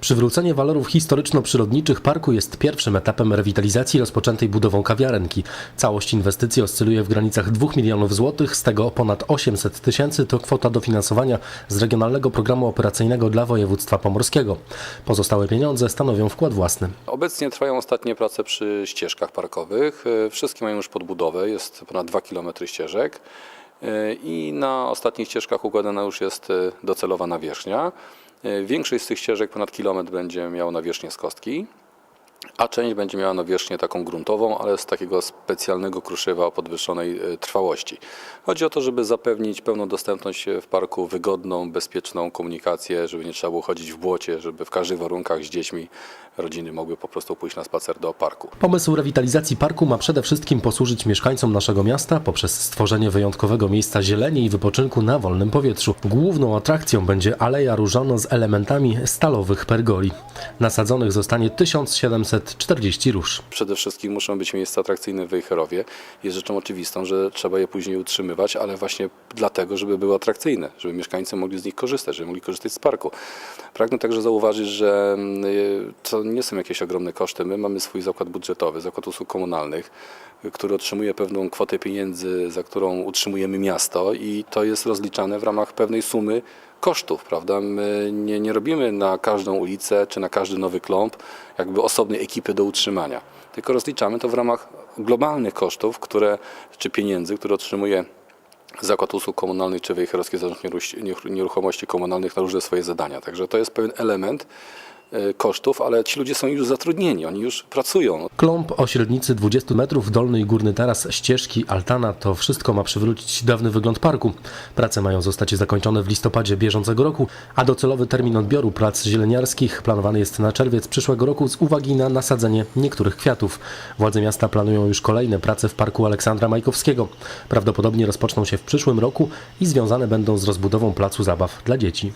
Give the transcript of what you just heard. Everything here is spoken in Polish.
Przywrócenie walorów historyczno-przyrodniczych parku jest pierwszym etapem rewitalizacji rozpoczętej budową kawiarenki. Całość inwestycji oscyluje w granicach 2 milionów złotych, z tego ponad 800 tysięcy to kwota dofinansowania z Regionalnego Programu Operacyjnego dla Województwa Pomorskiego. Pozostałe pieniądze stanowią wkład własny. Obecnie trwają ostatnie prace przy ścieżkach parkowych. Wszystkie mają już podbudowę, jest ponad 2 km ścieżek i na ostatnich ścieżkach układana już jest docelowa nawierzchnia. E, Większość z tych ścieżek, ponad kilometr, będzie miała nawierzchnię z kostki, a część będzie miała nawierzchnię taką gruntową, ale z takiego specjalnego kruszywa o podwyższonej e, trwałości. Chodzi o to, żeby zapewnić pełną dostępność e, w parku, wygodną, bezpieczną komunikację, żeby nie trzeba było chodzić w błocie, żeby w każdych warunkach z dziećmi rodziny mogły po prostu pójść na spacer do parku. Pomysł rewitalizacji parku ma przede wszystkim posłużyć mieszkańcom naszego miasta poprzez stworzenie wyjątkowego miejsca zieleni i wypoczynku na wolnym powietrzu. Główną atrakcją będzie Aleja Różana z elementami stalowych pergoli. Nasadzonych zostanie 1740 róż. Przede wszystkim muszą być miejsca atrakcyjne w Wejherowie. Jest rzeczą oczywistą, że trzeba je później utrzymywać, ale właśnie dlatego, żeby były atrakcyjne, żeby mieszkańcy mogli z nich korzystać, żeby mogli korzystać z parku. Pragnę także zauważyć, że mm, y, to nie są jakieś ogromne koszty. My mamy swój zakład budżetowy, zakład usług komunalnych, który otrzymuje pewną kwotę pieniędzy, za którą utrzymujemy miasto i to jest rozliczane w ramach pewnej sumy kosztów, prawda? My nie, nie robimy na każdą ulicę czy na każdy nowy kląb jakby osobnej ekipy do utrzymania, tylko rozliczamy to w ramach globalnych kosztów, które, czy pieniędzy, które otrzymuje Zakład Usług Komunalnych czy Wejherowski Zarząd Nieruchomości Komunalnych na różne swoje zadania. Także to jest pewien element kosztów, ale ci ludzie są już zatrudnieni, oni już pracują. Klomb o średnicy 20 metrów, dolny i górny taras, ścieżki, altana to wszystko ma przywrócić dawny wygląd parku. Prace mają zostać zakończone w listopadzie bieżącego roku, a docelowy termin odbioru prac zieleniarskich planowany jest na czerwiec przyszłego roku z uwagi na nasadzenie niektórych kwiatów. Władze miasta planują już kolejne prace w parku Aleksandra Majkowskiego. Prawdopodobnie rozpoczną się w przyszłym roku i związane będą z rozbudową placu zabaw dla dzieci.